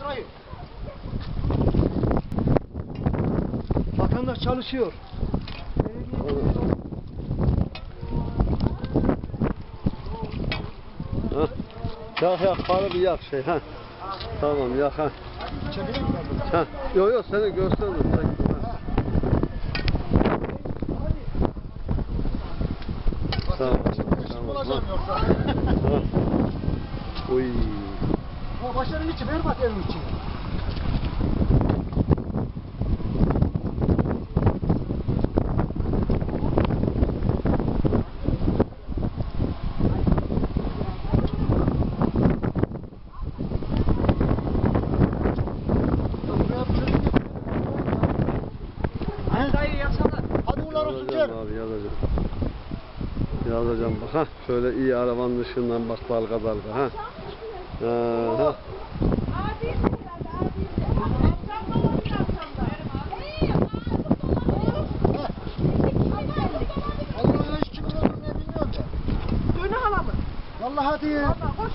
Burayı. Vatandaş çalışıyor. Yak yak para bir yak şey ha. Tamam yak ha. Çekelim mi? Ha. Yok yok seni gösterdim. Sen- ha. Tamam. Tamam. Olacağım Ha. başlarının içi berbat evin içi. Yazacağım. Yazacağım bak ha. Şöyle iyi arabanın ışığından bak dalga dalga ha. Ha, ha. Allah'ın hiç kimin olduğunu ne bilmiyorum da. Dönü hala mı? Vallahi hadi. Valla koş.